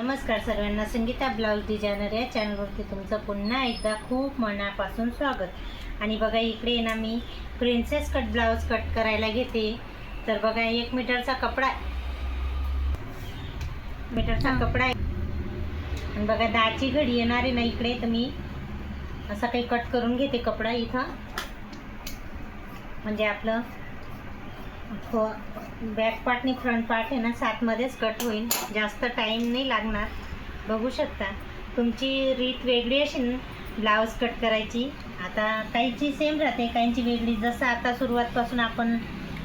नमस्कार सर्वांना. Sangeeta blouse designer या चॅनलवरती तुमचं पुन्हा एकदा खूप मनापासून स्वागत. आणि बघा इकडे ना मी प्रिन्सेस कट ब्लाऊज कट करायला घेते. तर बघा एक मीटरचा कपडा मीटरचा. कपडा आहे. आणि बघा दहाची घडी येणार आहे ना इकडे तर मी असा काही कट करून घेते कपडा इथं. म्हणजे आपलं हो बॅक पार्ट आणि फ्रंट पार्ट आहे ना सातमध्येच कट होईल. जास्त टाईम नाही लागणार. बघू शकता. तुमची रीत वेगळी असेल ब्लाऊज कट करायची. आता काहींची सेम राहते काहींची वेगळी. जसं आता सुरुवातपासून आपण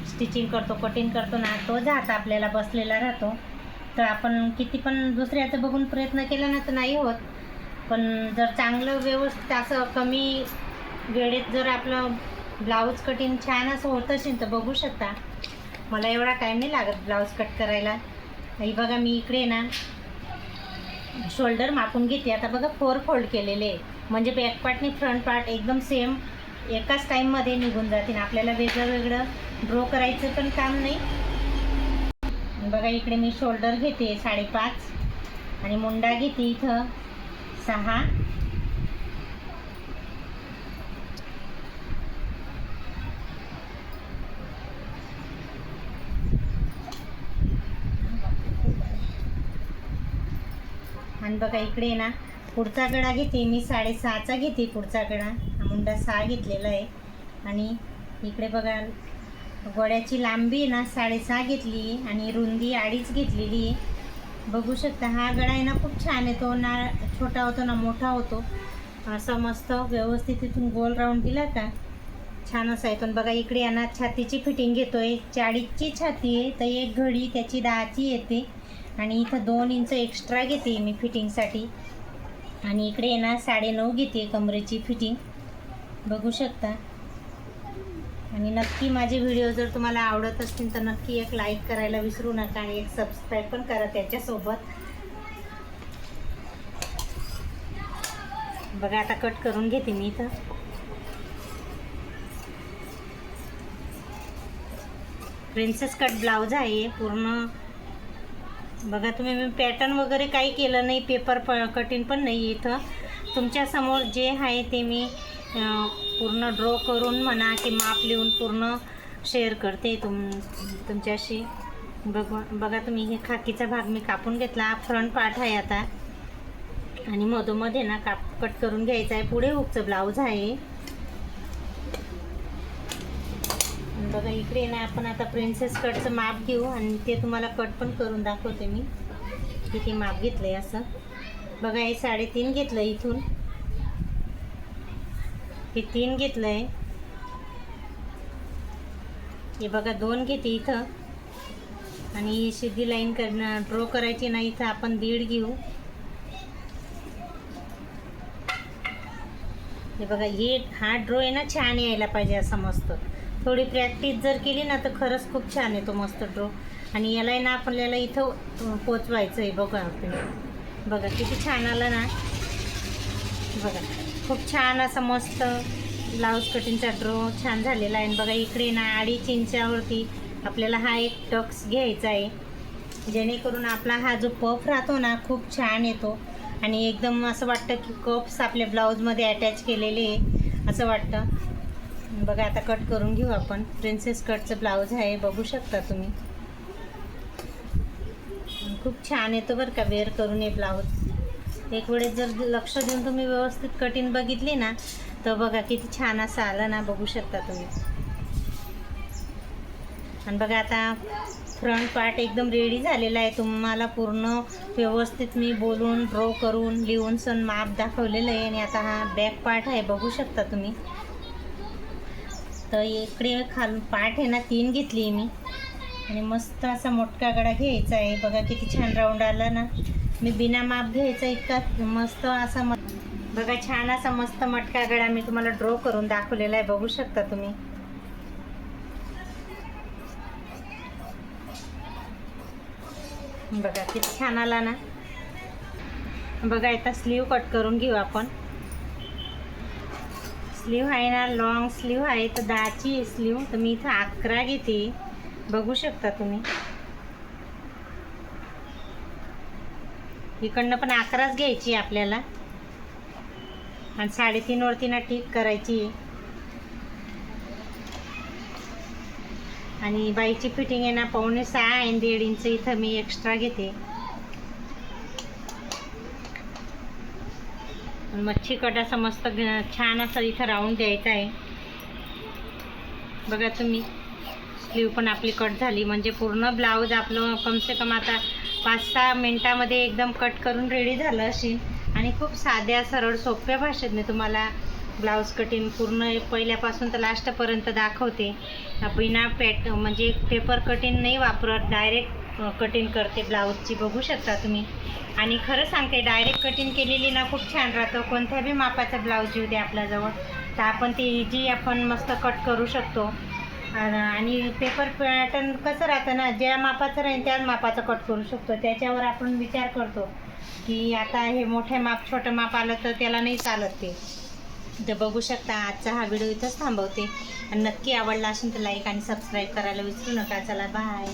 स्टिचिंग करतो कटिंग करतो ना तो जात आपल्याला बसलेला राहतो तर आपण किती पण दुसऱ्याचं बघून प्रयत्न केला ना तर नाही होत. पण जर चांगलं व्यवस्थित असं कमी वेळेत जर आपलं ब्लाऊज कटिंग छान असं होत असेल तर बघू शकता. मला एवढा टाईम नाही लागत ब्लाऊज कट करायला. ही बघा मी इकडे ना शोल्डर मापून घेते. आता बघा फोर फोल्ड केलेले म्हणजे बॅक पार्ट आणि फ्रंट पार्ट एकदम सेम एकाच टाईममध्ये निघून जातील. आपल्याला वेगळं वेगळं ड्रॉ करायचं पण काम नाही. बघा इकडे मी शोल्डर घेते साडेपाच. आणि मुंडा घेते इथं सहा. आणि बघा इकडे ना पुढचा गळा घेते मी साडेसहाचा घेते पुढचा गळा हा मुंडा सहा घेतलेला आहे. आणि इकडे बघा गोड्याची लांबी आहे ना साडेसहा घेतली आणि रुंदी अडीच घेतलेली बघू शकता हा गळा आहे ना खूप छान येतो ना छोटा होतो ना मोठा होतो. असा मस्त व्यवस्थित तिथून गोल राऊंड दिला का छान असा येतो. पण बघा इकडे यांना छातीची फिटिंग घेतो आहे चाळीसची छाती आहे तर एक घडी त्याची दहाची येते. आणि इथं दोन इंच एक्स्ट्रा घेते मी फिटिंगसाठी आणि इकडे आहे ना साडेनऊ घेते कमरेची फिटिंग बघू शकता. आणि नक्की माझे व्हिडिओ जर तुम्हाला आवडत असतील तर नक्की एक लाईक करायला विसरू नका आणि एक सबस्क्राईब पण करा त्याच्यासोबत. बघा आता कट करून घेते मी इथं. प्रिन्सेस कट ब्लाऊज आहे पूर्ण बघा तुम्ही मी पॅटर्न वगैरे काही केलं नाही पेपर प कटिंग पण नाही इथं. तुमच्यासमोर जे आहे ते मी पूर्ण ड्रॉ करून म्हणा की माप लिहून पूर्ण शेअर करते तुम तुमच्याशी. बघ बघा तुम्ही हे खाकीचा भाग मी कापून घेतला. फ्रंट पार्ट आहे आता. आणि मधोमध्ये ना काप कट करून घ्यायचा आहे. पुढे हुकचं ब्लाऊज आहे आणि बघा इकडे ना आपण आता प्रिन्सेस कटचं माप घेऊ आणि ते तुम्हाला कट पण करून दाखवते मी. किती माप घेतलंय असं. बघा हे साडेतीन घेतलं इथून. हे तीन घेतलंय. हे बघा दोन घेते इथं. आणि शिद्धी लाईन करणं ड्रॉ करायची ना इथं आपण दीड घेऊ. हे बघा हे हा ड्रॉ आहे ना छान यायला पाहिजे असं मस्त. थोडी प्रॅक्टिस जर केली ना तर खरंच खूप छान येतो मस्त ड्रॉ आणि याला आहे ना आपल्याला इथं पोचवायचं आहे बघा आपण. बघा किती छान आलं ना. बघा खूप छान असा मस्त ब्लाऊज कटिंगचा ड्रॉ छान झालेला आहे. आणि बघा इकडे ना अडीच इंचावरती आपल्याला हा एक टक्स घ्यायचा आहे. जेणेकरून आपला हा जो पफ राहतो ना खूप छान येतो. आणि एकदम असं वाटतं की कप्स आपल्या ब्लाऊजमध्ये अटॅच केलेले आहे. असं वाटतं. बघा आता कट करून घेऊ आपण. प्रिन्सेस कटचं ब्लाऊज आहे बघू शकता तुम्ही. खूप छान येतो बरं का वेअर करून हे ब्लाऊज एक वेळेस जर लक्ष देऊन तुम्ही व्यवस्थित कटिंग बघितली ना तर बघा किती छान असं आलं ना बघू शकता तुम्ही. आणि बघा आता फ्रंट पार्ट एकदम रेडी झालेला आहे. तुम्हाला पूर्ण व्यवस्थित मी बोलून ड्रॉ करून लिहून सण माप दाखवलेलं आहे. आणि आता हा बॅक पार्ट आहे बघू शकता तुम्ही. तर इकडे खालून पाठ आहे ना तीन घेतली मी. आणि मस्त असा मोठका गडा घ्यायचा आहे. बघा किती छान राऊंड आला ना. मी बिना माप घ्यायचा इतका मस्त असा म बघा छान असा मस्त मटका गडा मी तुम्हाला ड्रॉ करून दाखवलेला आहे. बघू शकता तुम्ही. बघा किती छान आला ना. बघा आता स्लीव कट करून घेऊ आपण. स्लीव आहे ना लॉंग स्लीव आहे तर दहाची स्लीव तर मी इथं अकरा घेते. बघू शकता तुम्ही. इकडनं पण अकराच घ्यायची आपल्याला. आणि साडेतीनवरती ना ठीक करायची आणि बाईची फिटिंग आहे ना पावणे सहा आणि दीड इंच इथं मी एक्स्ट्रा घेते. मच्छी कटाचा मस्त छान असं इथं राऊंड द्यायचा आहे. बघा तुम्ही स्लीव पण आपली कट झाली. म्हणजे पूर्ण ब्लाऊज आपलं कमसे कम आता पाच सहा मिनटामध्ये एकदम कट करून रेडी झालं अशी. आणि खूप साध्या सरळ सोप्या भाषेत मी तुम्हाला ब्लाऊज कटिंग पूर्ण पहिल्यापासून तर लास्टपर्यंत दाखवते. बिना पॅट म्हणजे पेपर कटिंग नाही वापरत. डायरेक्ट कटिंग करते ब्लाऊजची बघू शकता तुम्ही. आणि खरं सांगते डायरेक्ट कटिंग केलेली ना खूप छान राहतं. कोणत्या बी मापाचा ब्लाऊज येऊ दे आपल्याजवळ. तर आपण ती इजी आपण मस्त कट करू शकतो. आणि- पेपर पॅटर्न कसं राहतं ना ज्या मापाचं राहील त्याच मापाचं कट करू शकतो. त्याच्यावर आपण विचार करतो की आता हे मोठे माप छोटं माप आलं तर त्याला नाही चालत ते. तर बघू शकता आजचा हा व्हिडिओ इथंच थांबवते. आणि नक्की आवडला असेल तर लाईक आणि सबस्क्राईब करायला विसरू नका. चला बाय